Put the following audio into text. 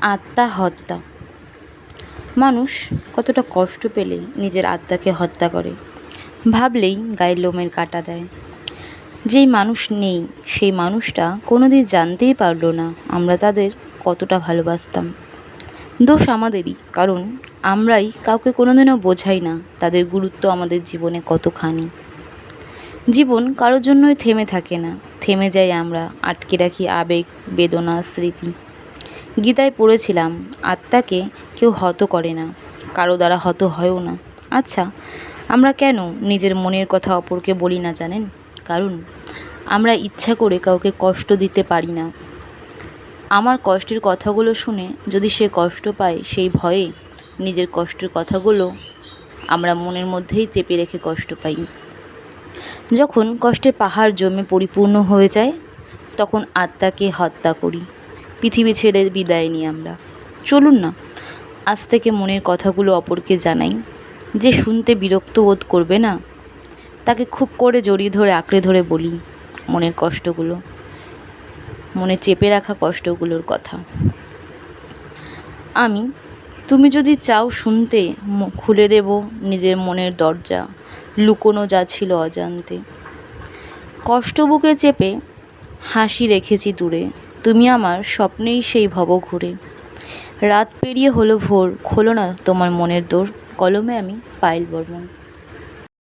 আত্মা হত্যা মানুষ কতটা কষ্ট পেলে নিজের আত্মাকে হত্যা করে। ভাবলেই গায়ের লোমের কাঁটা দেয়। যেই মানুষ নেই, সেই মানুষটা কোনো দিন জানতেই পারল না আমরা তাদের কতটা ভালোবাসতাম। দোষ আমাদেরই, কারণ আমরাই কাউকে কোনো দিনও বোঝাই না তাদের গুরুত্ব আমাদের জীবনে কতখানি। জীবন কারোর জন্যই থেমে থাকে না, থেমে যাই আমরা, আটকে রাখি আবেগ, বেদনা, স্মৃতি। গীতায় পড়েছিলাম, আত্মাকে কেউ হত করে না, কারও দ্বারা হত হয়ও না। আচ্ছা আমরা কেন নিজের মনের কথা অপরকে বলি না জানেন? কারণ আমরা ইচ্ছা করে কাউকে কষ্ট দিতে পারি না। আমার কষ্টের কথাগুলো শুনে যদি সে কষ্ট পায় সেই ভয়ে নিজের কষ্টের কথাগুলো আমরা মনের মধ্যেই চেপে রেখে কষ্ট পাই। যখন কষ্টের পাহাড় জমে পরিপূর্ণ হয়ে যায়, তখন আত্মাকে হত্যা করি। পৃথিবী ছেড়ে বিদায় নিই আমরা। চলুন না, আজ থেকে মনের কথাগুলো অপরকে জানাই। যে শুনতে বিরক্ত বোধ করবে না, তাকে খুব করে জড়িয়ে ধরে আঁকড়ে ধরে বলি মনের কষ্টগুলো। মনে চেপে রাখা কষ্টগুলোর কথা। আমি, তুমি যদি চাও শুনতে খুলে দেব নিজের মনের দরজা, লুকোনো যা ছিল অজান্তে। কষ্ট বুকে চেপে হাসি রেখেছি দূরে। তুমি আমার স্বপ্নেই সেই ভব ঘুরে। রাত পেরিয়ে হলো ভোর, খোলো না তোমার মনের দোর, কলমে আমি পায়েল বর্মন